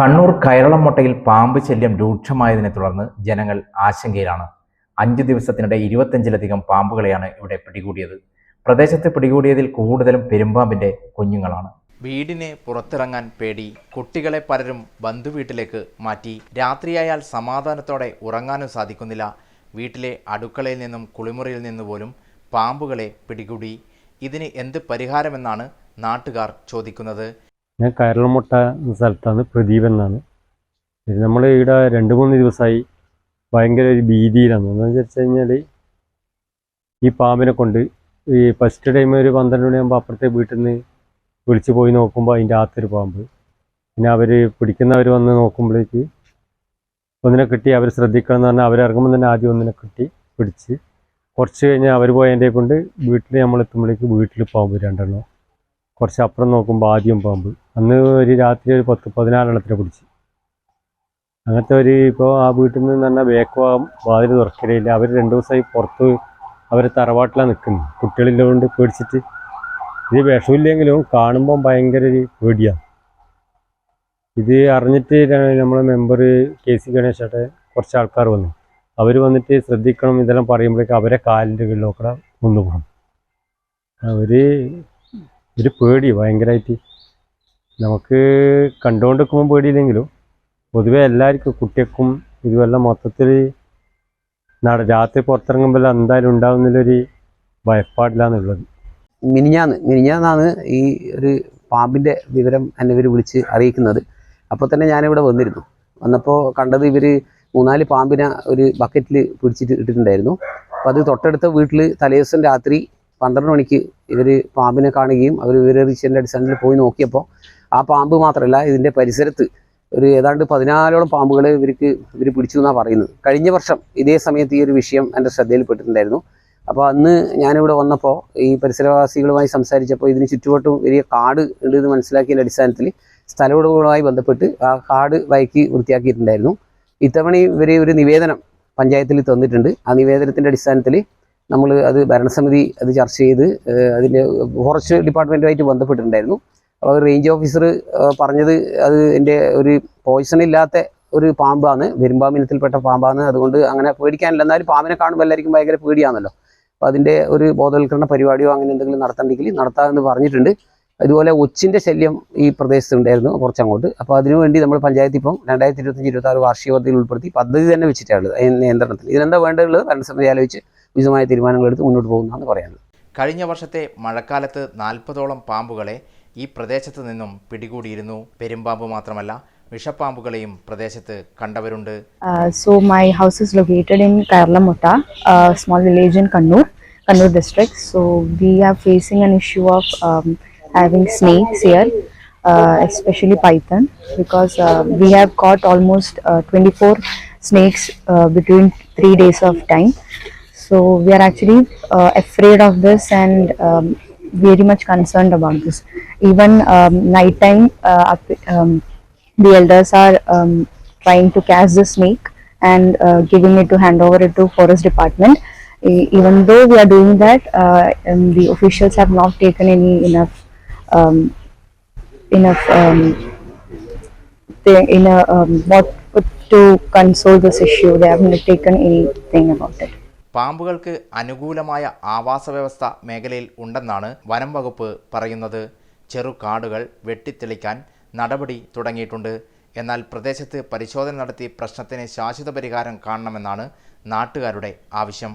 കണ്ണൂർ കയറളം മുട്ടയിൽ പാമ്പ് ശല്യം രൂക്ഷമായതിനെ തുടർന്ന് ജനങ്ങൾ ആശങ്കയിലാണ്. അഞ്ച് ദിവസത്തിനിടെ ഇരുപത്തഞ്ചിലധികം പാമ്പുകളെയാണ് ഇവിടെ പിടികൂടിയത്. പ്രദേശത്ത് പിടികൂടിയതിൽ കൂടുതലും പെരുമ്പാമ്പിന്റെ കുഞ്ഞുങ്ങളാണ്. വീടിന് പുറത്തിറങ്ങാൻ പേടി കുട്ടികളെ പലരും ബന്ധുവീട്ടിലേക്ക് മാറ്റി. രാത്രിയായാൽ സമാധാനത്തോടെ ഉറങ്ങാനും സാധിക്കുന്നില്ല. വീട്ടിലെ അടുക്കളയിൽ നിന്നും കുളിമുറിയിൽ നിന്ന് പോലും പാമ്പുകളെ പിടികൂടി. ഇതിന് എന്ത് പരിഹാരമെന്നാണ് നാട്ടുകാർ ചോദിക്കുന്നത്. ഞാൻ കരളമുട്ട എന്ന സ്ഥലത്താണ് പ്രദീപ് എന്നാണ്. നമ്മൾ ഇവിടെ രണ്ട് മൂന്ന് ദിവസമായി ഭയങ്കര ഒരു ഭീതിയിലാണ്. എന്താണെന്ന് വെച്ച് കഴിഞ്ഞാൽ ഈ പാമ്പിനെ കൊണ്ട് ഈ ഫസ്റ്റ് ടൈം ഒരു പന്ത്രണ്ട് മണിയാകുമ്പോൾ അപ്പുറത്തെ വീട്ടിൽ നിന്ന് വിളിച്ച് പോയി നോക്കുമ്പോൾ അതിന്റെ അകത്തൊരു പാമ്പ്. പിന്നെ അവർ പിടിക്കുന്നവർ വന്ന് നോക്കുമ്പോഴേക്ക് ഒന്നിനെ കിട്ടി അവർ ശ്രദ്ധിക്കണം എന്ന് പറഞ്ഞാൽ അവരിറങ്ങുമ്പോൾ തന്നെ ആദ്യം ഒന്നിനെ കിട്ടി പിടിച്ച് കുറച്ച് കഴിഞ്ഞ് അവർ പോയതിന്റെ കൊണ്ട് വീട്ടിൽ നമ്മൾ എത്തുമ്പോഴേക്ക് വീട്ടിൽ പാമ്പ് രണ്ടെണ്ണം. കുറച്ച് അപ്പുറം നോക്കുമ്പോൾ ആദ്യം പാമ്പ്. അന്ന് ഒരു രാത്രി ഒരു പത്ത് പതിനാലെണ്ണത്തിനെ പിടിച്ച്. അങ്ങനത്തെ ഒരു ഇപ്പോൾ ആ വീട്ടിൽ നിന്ന് തന്നെ വേക്കുവാകും വാതിൽ തുറക്കലില്ല. അവർ രണ്ട് ദിവസമായി പുറത്ത് അവർ തറവാട്ടിലാണ് നിൽക്കുന്നത് കുട്ടികളില്ലോണ്ട് പേടിച്ചിട്ട്. ഇത് വിഷമില്ലെങ്കിലും കാണുമ്പം ഭയങ്കര ഒരു പേടിയാണ് ഇത് അറിഞ്ഞിട്ട് നമ്മളെ മെമ്പർ കെ സി ഗണേശേട്ടെ കുറച്ച് ആൾക്കാർ വന്നു. അവർ വന്നിട്ട് ശ്രദ്ധിക്കണം ഇതെല്ലാം പറയുമ്പോഴേക്കും അവരെ കാലിന്റെ കീഴിലൊക്കെ കൊണ്ടുപോകണം അവർ ഒരു പേടി ഭയങ്കരമായിട്ട് നമുക്ക് കണ്ടുകൊണ്ട് നിൽക്കുമ്പോൾ പേടിയില്ലെങ്കിലും പൊതുവെ എല്ലാവർക്കും കുട്ടികൾക്കും ഇതുമെല്ലാം മൊത്തത്തിൽ നട രാത്രി പുറത്തിറങ്ങുമ്പോൾ എന്തായാലും ഉണ്ടാവുന്നതിലൊരു ഭയപ്പാടില്ലാന്നുള്ളത് മിനിഞ്ഞാന്ന് മിനിഞ്ഞാന്നാണ് ഈ ഒരു പാമ്പിന്റെ വിവരം എന്നെ ഇവർ വിളിച്ച് അറിയിക്കുന്നത്. അപ്പോൾ തന്നെ ഞാനിവിടെ വന്നിരുന്നു. വന്നപ്പോൾ കണ്ടത് ഇവർ മൂന്നാൽ പാമ്പിനെ ഒരു ബക്കറ്റിൽ പിടിച്ചിട്ട് ഇട്ടിട്ടുണ്ടായിരുന്നു. അപ്പോൾ അത് തൊട്ടടുത്ത വീട്ടിൽ തലേദിവസം രാത്രി പന്ത്രണ്ട് മണിക്ക് ഇവർ പാമ്പിനെ കാണുകയും അവർ വിവരറിയിച്ചതിന്റെ അടിസ്ഥാനത്തിൽ പോയി നോക്കിയപ്പോൾ ആ പാമ്പ് മാത്രമല്ല ഇതിന്റെ പരിസരത്ത് ഒരു ഏതാണ്ട് പതിനാലോളം പാമ്പുകൾ ഇവർക്ക് ഇവർ പിടിച്ചു എന്നാണ് പറയുന്നത്. കഴിഞ്ഞ വർഷം ഇതേ സമയത്ത് ഈ ഒരു വിഷയം എന്റെ ശ്രദ്ധയിൽപ്പെട്ടിട്ടുണ്ടായിരുന്നു. അപ്പോൾ അന്ന് ഞാനിവിടെ വന്നപ്പോൾ ഈ പരിസരവാസികളുമായി സംസാരിച്ചപ്പോൾ ഇതിന് ചുറ്റുവട്ടം വലിയ കാട് ഉണ്ട് എന്ന് മനസ്സിലാക്കിയതിന്റെ അടിസ്ഥാനത്തിൽ സ്ഥലവിടവുകളുമായി ബന്ധപ്പെട്ട് ആ കാട് വയക്കി വൃത്തിയാക്കിയിട്ടുണ്ടായിരുന്നു. ഇത്തവണ ഇവർ ഒരു നിവേദനം പഞ്ചായത്തിൽ തന്നിട്ടുണ്ട്. ആ നിവേദനത്തിന്റെ അടിസ്ഥാനത്തിൽ നമ്മൾ അത് ഭരണസമിതി അത് ചർച്ച ചെയ്ത് അതിന്റെ ഫോറസ്റ്റ് ഡിപ്പാർട്ട്മെന്റുമായിട്ട് ബന്ധപ്പെട്ടിട്ടുണ്ടായിരുന്നു. അപ്പോൾ റേഞ്ച് ഓഫീസർ പറഞ്ഞത് അത് എന്റെ ഒരു പോയിസൺ ഇല്ലാത്ത ഒരു പാമ്പാണ്. പെരുമ്പാമ്പിനത്തിൽപ്പെട്ട പാമ്പാണ്. അതുകൊണ്ട് അങ്ങനെ പേടിക്കാനില്ല. എന്നാലും പാമ്പിനെ കാണുമ്പോൾ എല്ലാവർക്കും ഭയങ്കര പേടിയാണല്ലോ. അപ്പോൾ അതിന്റെ ഒരു ബോധവൽക്കരണ പരിപാടിയോ അങ്ങനെ എന്തെങ്കിലും നടത്തണ്ടെങ്കിൽ നടത്താമെന്ന് പറഞ്ഞിട്ടുണ്ട്. അതുപോലെ ഒച്ചിന്റെ ശല്യം ഈ പ്രദേശത്ത് ഉണ്ടായിരുന്നു കുറച്ചങ്ങോട്ട്. അപ്പോൾ അതിനുവേണ്ടി നമ്മൾ പഞ്ചായത്ത് ഇപ്പം രണ്ടായിരത്തി ഇരുപത്തഞ്ച് ഇരുപത്തി ആറ് വാർഷിക പദ്ധതിയിൽ ഉൾപ്പെടുത്തി പദ്ധതി തന്നെ വെച്ചിട്ടുള്ളത് നിയന്ത്രണത്തിൽ. ഇതിനെന്താ വേണ്ടതുള്ളത്? ഭരണസമിതി ആലോചിച്ച് വിശദമായ തീരുമാനങ്ങൾ എടുത്ത് മുന്നോട്ട് പോകുന്നതാണ് പറയാനുള്ളത്. കഴിഞ്ഞ വർഷത്തെ മഴക്കാലത്ത് നാൽപ്പതോളം പാമ്പുകളെ ഈ പ്രദേശത്ത് നിന്നും പിടികൂടിയിരുന്നു പെരുമ്പാമ്പ് മാത്രമല്ല വിഷപ്പാമ്പുകളെയും പ്രദേശത്ത് കണ്ടവരുണ്ട് Uh, so my house is located in Karlamutta, a small village in Kannur, Kannur district. So we are facing an issue of um, having snakes here, uh, especially python, because uh, we have caught almost uh, 24 snakes uh, between three days of time. So we very much concerned about this. Even um, night time, uh, um, the elders are um, trying to catch the snake and uh, giving it to hand over it to forest department. E- even though we are doing that, uh, um, the officials have not taken any enough um, enough um, in a um, what to console this issue. They haven't taken anything about it. പാമ്പുകൾക്ക് അനുകൂലമായ ആവാസ വ്യവസ്ഥ മേഖലയിൽ ഉണ്ടെന്നാണ് വനം വകുപ്പ് പറയുന്നത്. ചെറുകാടുകൾ വെട്ടിത്തെളിക്കാൻ നടപടി തുടങ്ങിയിട്ടുണ്ട്. എന്നാൽ പ്രദേശത്ത് പരിശോധന നടത്തി പ്രശ്നത്തിന് ശാശ്വത പരിഹാരം കാണണമെന്നാണ് നാട്ടുകാരുടെ ആവശ്യം.